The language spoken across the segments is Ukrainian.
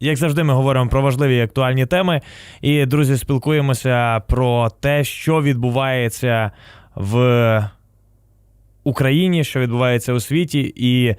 Як завжди, ми говоримо про важливі і актуальні теми. І, друзі, спілкуємося про те, що відбувається в Україні, що відбувається у світі, і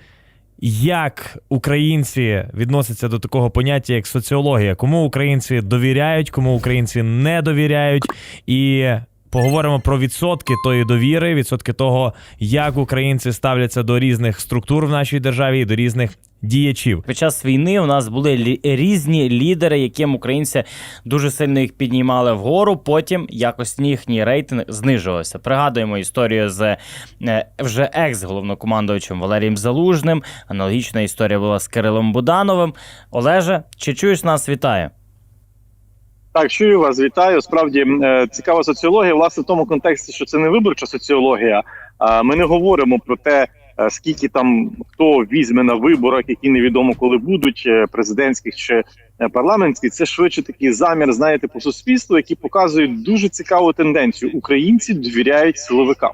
як українці відносяться до такого поняття, як соціологія, кому українці довіряють, кому українці не довіряють. І поговоримо про відсотки тої довіри, відсотки того, як українці ставляться до різних структур в нашій державі і до різних діячів. Під час війни у нас були різні лідери, яким українці дуже сильно їх піднімали вгору. Потім якось їхній рейтинг знижувався. Пригадуємо історію з е, вже екс-головнокомандувачем Валерієм Залужним. Аналогічна історія була з Кирилом Будановим. Олеже, чи чуєш нас? Вітаю. Так, чую вас, вітаю. Справді е, цікава соціологія. Власне, в тому контексті, що це не виборча соціологія. Ми не говоримо про те, скільки там хто візьме на виборах, які невідомо коли будуть, е, президентських чи е, парламентських. Це швидше такий замір, знаєте, по суспільству, який показує дуже цікаву тенденцію. Українці довіряють силовикам.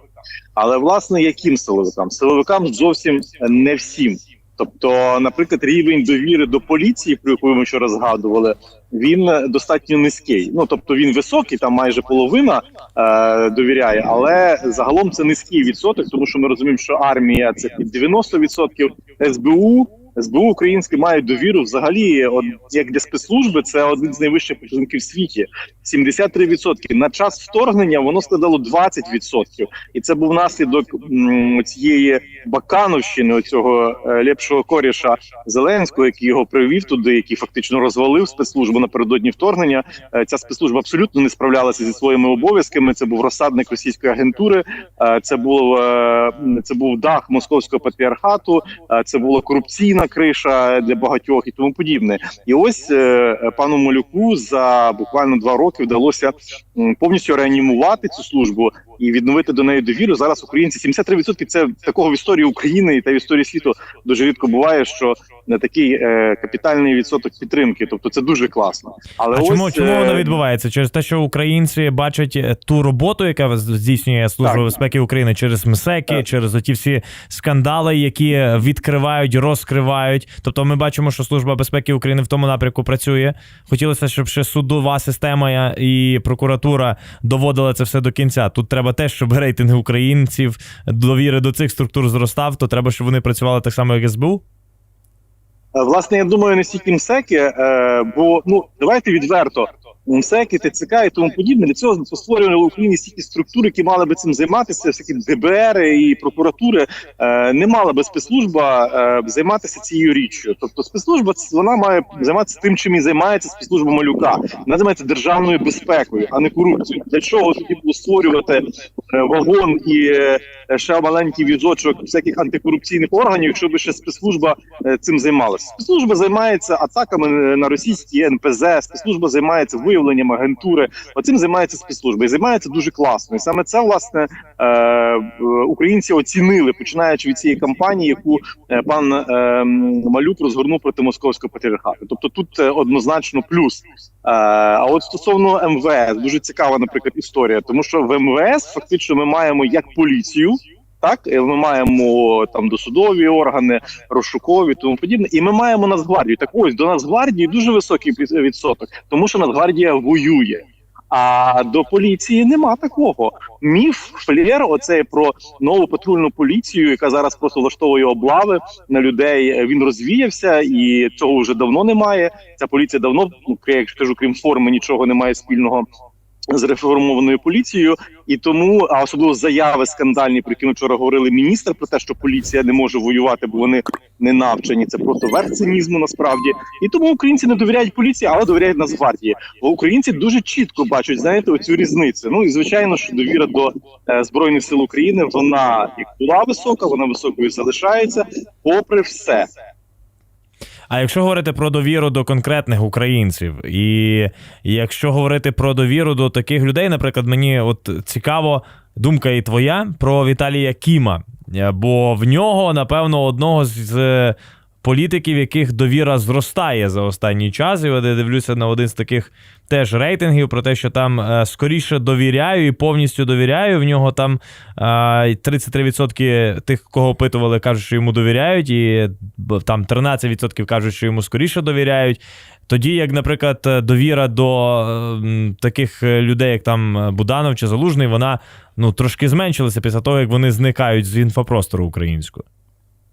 Але власне яким силовикам? Силовикам зовсім не всім. Тобто, наприклад, рівень довіри до поліції, про яку ми вчора згадували, він е, достатньо низький. Ну тобто він високий, там майже половина е, довіряє, але загалом це низький відсоток, тому що ми розуміємо, що армія це під 90%, СБУ. СБУ українське має довіру взагалі, от як для спецслужби, це один з найвищих показників в світі. 73%. На час вторгнення воно складало 20%. І це був наслідок м, цієї бакановщини, цього лепшого коріша Зеленського, який його привів туди, який фактично розвалив спецслужбу напередодні вторгнення. Е, Ця спецслужба абсолютно не справлялася зі своїми обов'язками. Це був розсадник російської агентури. е, Це був е, це був дах московського патріархату. е, Це була корупційна криша для багатьох і тому подібне. І ось е, пану Малюку за буквально два роки вдалося повністю реанімувати цю службу і відновити до неї довіру. Зараз українці 73% це такого в історії України та в історії світу дуже рідко буває, що не такий е, капітальний відсоток підтримки. Тобто це дуже класно. Але А ось, чому, чому е, воно відбувається? Через те, що українці бачать е, ту роботу, яка здійснює Служба Так. безпеки України через МСЕКи, Так. через оті всі скандали, які відкривають, розкривають. Тобто, ми бачимо, що Служба безпеки України в тому напрямку працює. Хотілося, щоб ще судова система і прокуратура доводила це все до кінця. Тут треба теж, щоб рейтинг українців довіри до цих структур зростав, то треба, щоб вони працювали так само, як СБУ. Е, Власне, я думаю, не стільки МСЕКи, бо ну давайте відверто. МСЕКи, ТЦК і тому подібне для цього створювали в Україні стільки структур, які мали би цим займатися, всякі ДБР і прокуратури. Е, не мала би спецслужба е, займатися цією річчю. Тобто, спецслужба вона має займатися тим, чим і займається спецслужба малюка. Вона займається державною безпекою, а не корупцією. Для чого тоді було створювати е, вагон і ще маленький візочок всяких антикорупційних органів, якщо би ще спецслужба е, цим займалася. Спецслужба займається атаками на російські НПЗ, спецслужба займається виявленням агентури. Оцим займається спецслужба і займається дуже класно. І саме це власне е, е, українці оцінили, починаючи від цієї кампанії, яку е, пан е, Малюк розгорнув проти московського патріархату. Тобто тут е, однозначно плюс. Е, а от стосовно МВС, дуже цікава, наприклад, історія, тому що в МВС фактично ми маємо як поліцію. Так, ми маємо там досудові органи, розшукові, тому подібне. І ми маємо Нацгвардію. Так ось до Нацгвардії дуже високий від- відсоток, тому що Нацгвардія воює. А до поліції нема такого. Міф флєр, оцей про нову патрульну поліцію, яка зараз просто влаштовує облави на людей. Він розвіявся, і цього вже давно немає. Ця поліція давно, ну як кажу, крім форми, нічого немає спільного з реформованою поліцією, і тому, а особливо заяви скандальні, про які ми вчора говорили міністр про те, що поліція не може воювати, бо вони не навчені. Це просто верх цинізму насправді. І тому українці не довіряють поліції, але довіряють Нацгвардії. Бо українці дуже чітко бачать, знаєте, оцю різницю. Ну і звичайно, що довіра до е, збройних сил України вона як була висока, вона високою залишається, попри все. А якщо говорити про довіру до конкретних українців, і якщо говорити про довіру до таких людей, наприклад, мені от цікаво думка і твоя про Віталія Кіма, бо в нього, напевно, одного з політиків, яких довіра зростає за останній час. І я дивлюся на один з таких теж рейтингів про те, що там е, скоріше довіряю і повністю довіряю. В нього там е, 33% тих, кого опитували, кажуть, що йому довіряють, і там 13% кажуть, що йому скоріше довіряють. Тоді, як, наприклад, е, довіра до е, таких е, людей, як там е, Буданов чи Залужний, вона ну трошки зменшилася після того, як вони зникають з інфопростору українського.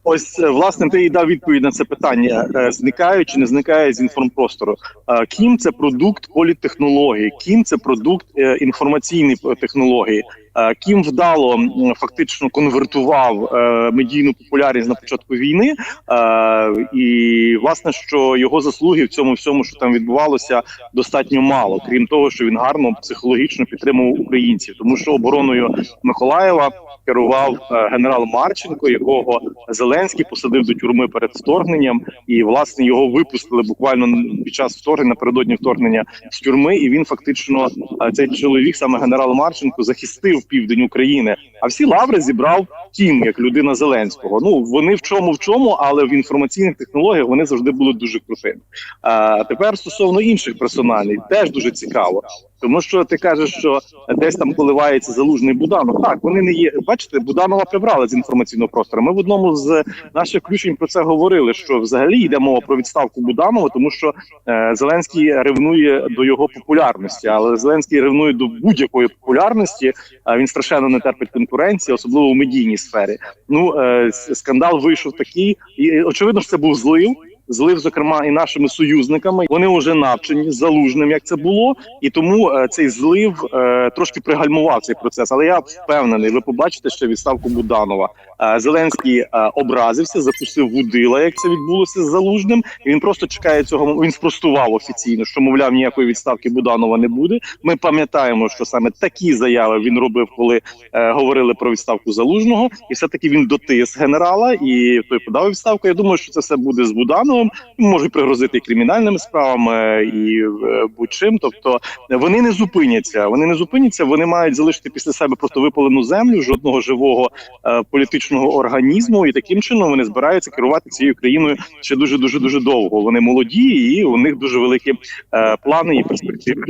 Ось е, власне ти і дав відповідь на це питання: Е, зникає чи не зникає з інформпростору. Е, Кім це продукт політехнології, кім це продукт інформаційної технології. Е, Кім вдало фактично конвертував е, медійну популярність на початку війни, Е, і власне, що його заслуги в цьому всьому, що там відбувалося, достатньо мало. Крім того, що він гарно психологічно підтримував українців, тому що обороною Миколаєва керував генерал Марченко, якого Зеленський посадив до тюрми перед вторгненням, і власне його випустили буквально під час вторгнення напередодні вторгнення з тюрми. І він фактично цей чоловік, саме генерал Марченко, захистив південь України. А всі лаври зібрав тім як людина Зеленського. Ну вони в чому в чому, але в інформаційних технологіях вони завжди були дуже крутими. А тепер стосовно інших персоналів, теж дуже цікаво. Тому що ти кажеш, що десь там коливається залужний Буданов. Так, вони не є. Бачите, Буданова прибрали з інформаційного простору. Ми в одному з наших включень про це говорили. Що взагалі йде мова про відставку Буданова, тому що е, Зеленський ревнує до його популярності, але Зеленський ревнує до будь-якої популярності. А він страшенно не терпить конкуренції, особливо у медійній сфері. Ну е, скандал вийшов такий, і очевидно, що це був злив. Злив, зокрема, і нашими союзниками. Вони вже навчені залужним, як це було, і тому е, цей злив е, трошки пригальмував цей процес. Але я впевнений, ви побачите ще відставку Буданова. Е, Зеленський образився, запустив вудила, як це відбулося з залужним. І він просто чекає цього. Він спростував офіційно, що мовляв ніякої відставки Буданова не буде. Ми пам'ятаємо, що саме такі заяви він робив, коли говорили про відставку залужного, і все таки він дотис генерала і той подав відставку. Я думаю, що це все буде з Будановим. Може пригрозити кримінальними справами, і е, будь-чим. Тобто вони не зупиняться. Вони не зупиняться. Вони мають залишити після себе просто випалену землю, жодного живого е, політичного організму, і таким чином вони збираються керувати цією країною ще дуже дуже дуже довго. Вони молоді, і у них дуже великі е, плани і перспективи.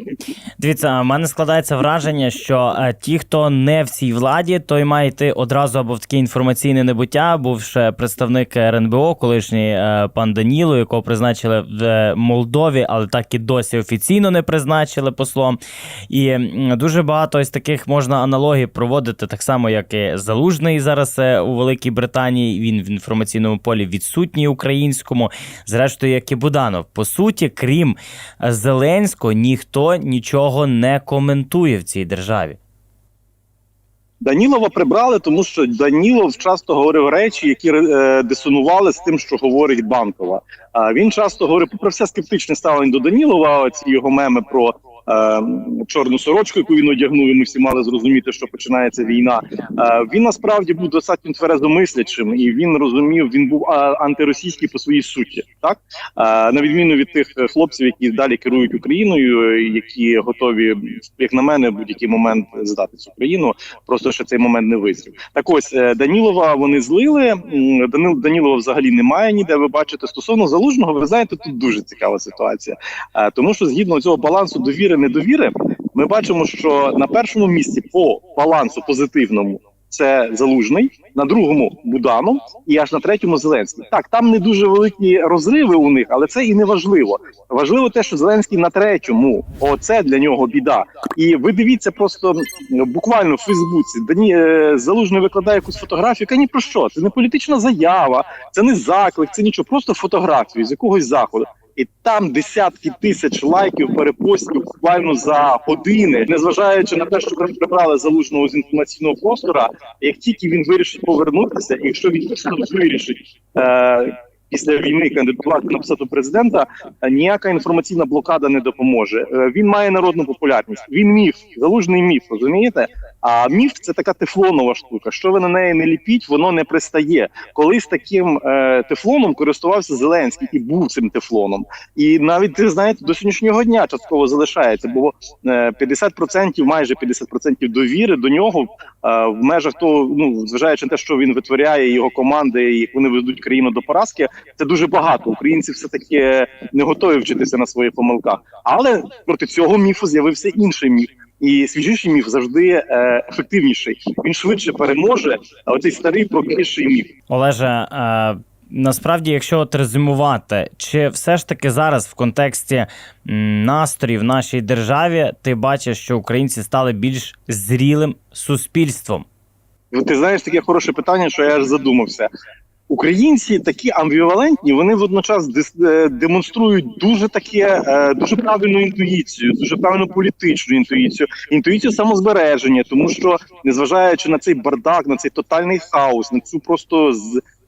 Дивіться, в мене складається враження, що е, ті, хто не в цій владі, той має йти одразу або в таке інформаційне небуття. Був ще представник РНБО, колишній е, пан Даніло, якого призначили в е, Молдові, але так і досі офіційно не призначили послом. І дуже багато ось таких можна аналогій проводити, так само, як і Залужний зараз е, у Великій Британії. Він в інформаційному полі відсутній українському. Зрештою, як і Буданов. По суті, крім е, Зеленського, ніхто нічого не коментує в цій державі. Данілова прибрали, тому що Данілов часто говорив речі, які е, дисонували з тим, що говорить Банкова. А він часто говорив про все скептичне ставлення до Данілова. Ці його меми про чорну сорочку, яку він одягнув, і ми всі мали зрозуміти, що починається війна. Е, він насправді був достатньо тверезомислячим, і він розумів, він був антиросійський по своїй суті, так е, на відміну від тих е, хлопців, які далі керують Україною, е, які готові, як на мене, в будь-який момент здати цю країну. Просто що цей момент не визрів. Так ось е, Данілова вони злили. Данил Данілова взагалі немає ніде. Ви бачите стосовно залужного. Ви знаєте, тут дуже цікава ситуація, Е, тому що згідно цього балансу довіри недовіри, ми бачимо, що на першому місці по балансу позитивному. Це залужний, на другому Буданов і аж на третьому Зеленський. Так, там не дуже великі розриви у них, але це і не важливо. Важливо те, що Зеленський на третьому. Оце для нього біда. І ви дивіться просто буквально в Фейсбуці. Дані е, залужний викладає якусь фотографію. яка ні про що? Це не політична заява, це не заклик, це нічого, просто фотографію з якогось заходу. І там десятки тисяч лайків, перепостів буквально за години, незважаючи на те, що прибрали залужного з інформаційного простора. Як тільки він вирішить повернутися, і якщо він вирішить е, після війни кандидатувати на посаду президента, е, ніяка інформаційна блокада не допоможе. Е, він має народну популярність. Він міф, залужний міф, розумієте? А міф це така тефлонова штука. Що ви на неї не ліпіть, воно не пристає. Колись таким е, тефлоном користувався Зеленський і був цим тефлоном. І навіть ви знаєте, до сьогоднішнього дня частково залишається, бо е, 50%, майже 50% довіри до нього е, в межах того, ну зважаючи на те, що він витворяє його команди, як вони ведуть країну до поразки, це дуже багато. Українці все таки не готові вчитися на своїх помилках. Але проти цього міфу з'явився інший міф. І свіжіший міф завжди е, ефективніший. Він швидше переможе. А оцей старий прокиший міф. Олеже, е, насправді, якщо от резюмувати, чи все ж таки зараз в контексті м, настрою в нашій державі ти бачиш, що українці стали більш зрілим суспільством? Ти знаєш таке хороше питання, що я аж задумався. Українці такі амбівалентні, вони водночас е, демонструють дуже таке, е, дуже правильну інтуїцію, дуже правильну політичну інтуїцію, інтуїцію самозбереження, тому що незважаючи на цей бардак, на цей тотальний хаос, на цю просто.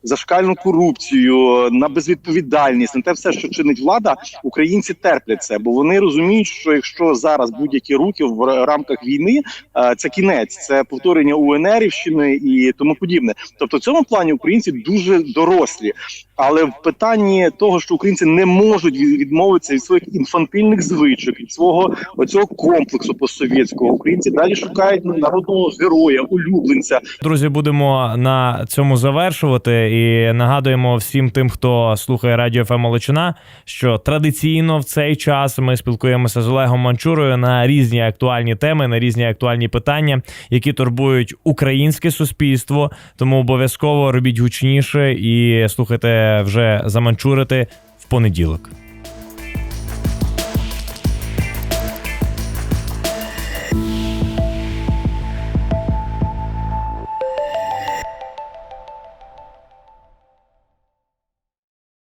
Зашкальну корупцію, на безвідповідальність, на те все, що чинить влада, українці терплять це, бо вони розуміють, що якщо зараз будь-які руки в рамках війни, е, це кінець, це повторення УНРівщини і тому подібне. Тобто, в цьому плані українці дуже дорослі. Але в питанні того, що українці не можуть відмовитися від своїх інфантильних звичок, від свого оцього комплексу постсовєтського, українці далі шукають народного героя, улюбленця, Друзі, будемо на цьому завершувати. І нагадуємо всім тим, хто слухає радіо ФМ Молочина, що традиційно в цей час ми спілкуємося з Олегом Манчурою на різні актуальні теми, на різні актуальні питання, які турбують українське суспільство. Тому обов'язково робіть гучніше і слухайте вже заманчурити в понеділок.